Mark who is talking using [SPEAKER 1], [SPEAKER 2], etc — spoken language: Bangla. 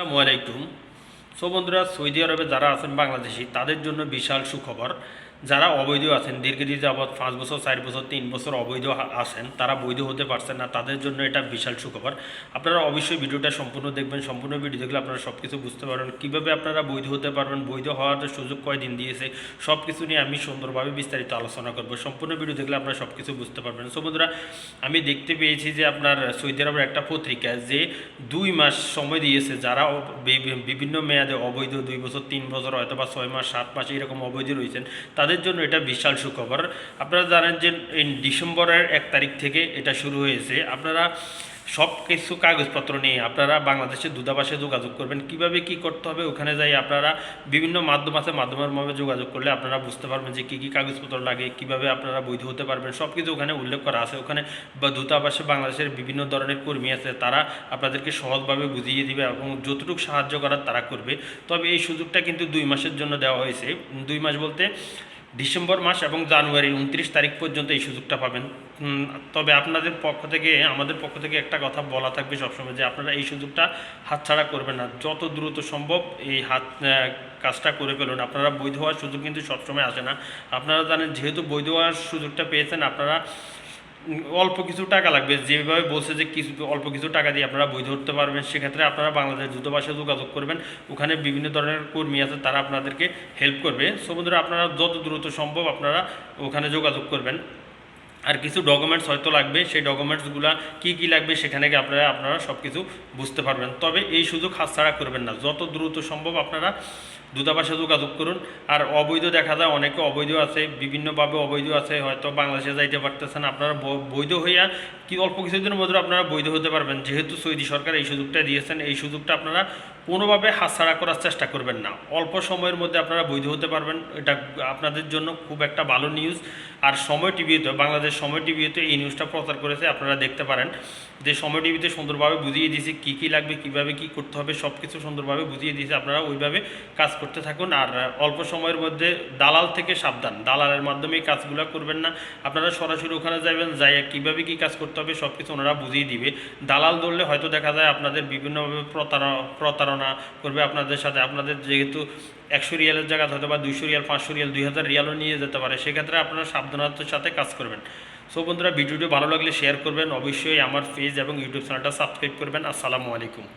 [SPEAKER 1] আসসালামু আলাইকুম। সো বন্ধুরা সৌদি আরবে যারা আছেন বাংলাদেশি তাদের জন্য বিশাল সুখবর। যারা অবৈধ আছেন, দীর্ঘদিন যাবৎ পাঁচ বছর, চার বছর, তিন বছর অবৈধ আছেন, তারা বৈধ হতে পারছেন না, তাদের জন্য এটা বিশাল সুখবর। আপনারা অবশ্যই ভিডিওটা সম্পূর্ণ দেখবেন, সম্পূর্ণ ভিডিও দেখলে আপনারা সব কিছু বুঝতে পারবেন। কীভাবে আপনারা বৈধ হতে পারবেন, বৈধ হওয়ার সুযোগ কয়দিন দিয়েছে সব কিছু নিয়ে আমি সুন্দরভাবে বিস্তারিত আলোচনা করব। সম্পূর্ণ ভিডিও দেখলে আপনারা সব কিছু বুঝতে পারবেন। সো বন্ধুরা, আমি দেখতে পেয়েছি যে আপনার সৌদি আরবের একটা পত্রিকা যে দুই মাস সময় দিয়েছে, যারা বিভিন্ন মেয়াদে অবৈধ দুই বছর, তিন বছর হয়তো বা ছয় মাস, সাত মাস এরকম অবৈধ রয়েছেন, তাদের জন্য এটা বিশাল সুখবর। আপনারা জানেন যে ডিসেম্বরের এক তারিখ থেকে এটা শুরু হয়েছে। আপনারা সব কিছু কাগজপত্র নিয়ে আপনারা বাংলাদেশের দূতাবাসে যোগাযোগ করবেন। কীভাবে কি করতে হবে ওখানে যাই আপনারা বিভিন্ন মাধ্যম আছে, মাধ্যমের মাধ্যমে যোগাযোগ করলে আপনারা বুঝতে পারবেন যে কী কী কাগজপত্র লাগে, কীভাবে আপনারা বৈধ হতে পারবেন। সব কিছু ওখানে উল্লেখ করা আছে। ওখানে দূতাবাসে বাংলাদেশের বিভিন্ন ধরনের কর্মী আছে, তারা আপনাদেরকে সহজভাবে বুঝিয়ে দিবে এবং যতটুকু সাহায্য করার তারা করবে। তবে এই সুযোগটা কিন্তু দুই মাসের জন্য দেওয়া হয়েছে। দুই মাস বলতে ডিসেম্বর মাস এবং জানুয়ারি, উনত্রিশ তারিখ পর্যন্ত এই সুযোগটা পাবেন। তবে আপনাদের পক্ষ থেকে, আমাদের পক্ষ থেকে একটা কথা বলা থাকবে সবসময় যে আপনারা এই সুযোগটা হাতছাড়া করবেন না। যত দ্রুত সম্ভব এই হাত কাজটা করে ফেলুন। আপনারা বৈধ হওয়ার সুযোগ কিন্তু সবসময় আসে না। আপনারা জানেন, যেহেতু বৈধ হওয়ার সুযোগটা পেয়েছেন, আপনারা অল্প কিছু টাকা লাগবে। যেভাবে বলছে যে কিছু অল্প কিছু টাকা দিয়ে আপনারা বৈধ হতে পারবেন, সেক্ষেত্রে আপনারা বাংলাদেশ দূতাবাসে যোগাযোগ করবেন। ওখানে বিভিন্ন ধরনের কর্মী আছে, তারা আপনাদেরকে হেল্প করবে। সো বন্ধুরা, আপনারা যত দ্রুত সম্ভব আপনারা ওখানে যোগাযোগ করবেন। আর কিছু ডকুমেন্টস হয়তো লাগবে, সেই ডকুমেন্টসগুলো কী কী লাগবে সেখানে গিয়ে আপনারা আপনারা সব কিছু বুঝতে পারবেন। তবে এই সুযোগ হাতছাড়া করবেন না। যত দ্রুত সম্ভব আপনারা দূতাবাসে যোগাযোগ করুন। আর অবৈধ দেখা যায়, অনেকে অবৈধ আছে, বিভিন্নভাবে অবৈধ আছে, হয়তো বাংলাদেশে যাইতে পারতেছেন। আপনারা বৈধ হইয়া কি অল্প কিছুদিনের মধ্যে আপনারা বৈধ হতে পারবেন। যেহেতু সৌদি সরকার এই সুযোগটা দিয়েছেন, এই সুযোগটা আপনারা কোনোভাবে হাতছাড়া করার চেষ্টা করবেন না। অল্প সময়ের মধ্যে আপনারা বৈধ হতে পারবেন। এটা আপনাদের জন্য খুব একটা ভালো নিউজ আর সময় টিভিতে, বাংলাদেশ সময় টিভিতে এই নিউজটা প্রচার করেছে, আপনারা দেখতে পারেন। যে সময় টিভিতে সুন্দরভাবে বুঝিয়ে দিয়েছে, কী কী লাগবে, কীভাবে কী করতে হবে সব কিছু সুন্দরভাবে বুঝিয়ে দিয়েছে, আপনারা ওইভাবে কাজ করতে থাকুন আর অল্প সময়ের মধ্যে দালাল থেকে সাবধান। দালালের মাধ্যমে এই কাজগুলো করবেন না। আপনারা সরাসরি ওখানে যাবেন যাই কীভাবে কী কাজ করতে হবে সব কিছু ওনারা বুঝিয়ে দিবে। দালাল ধরলে হয়তো দেখা যায় আপনাদের বিভিন্নভাবে প্রতারণা প্রতারণা করবে আপনাদের সাথে। আপনাদের যেহেতু একশো রিয়ালের জায়গায় হয়তো বা দুইশো রিয়াল, পাঁচশো রিয়াল, দুই হাজার রিয়ালও নিয়ে যেতে পারে। সেক্ষেত্রে আপনারা সাবধানতার সাথে কাজ করবেন। সো বন্ধুরা, ভিডিওটি ভালো লাগলে শেয়ার করবেন। অবশ্যই আমার পেজ এবং ইউটিউব চ্যানেলটা সাবস্ক্রাইব করবেন। আসসালামু আলাইকুম।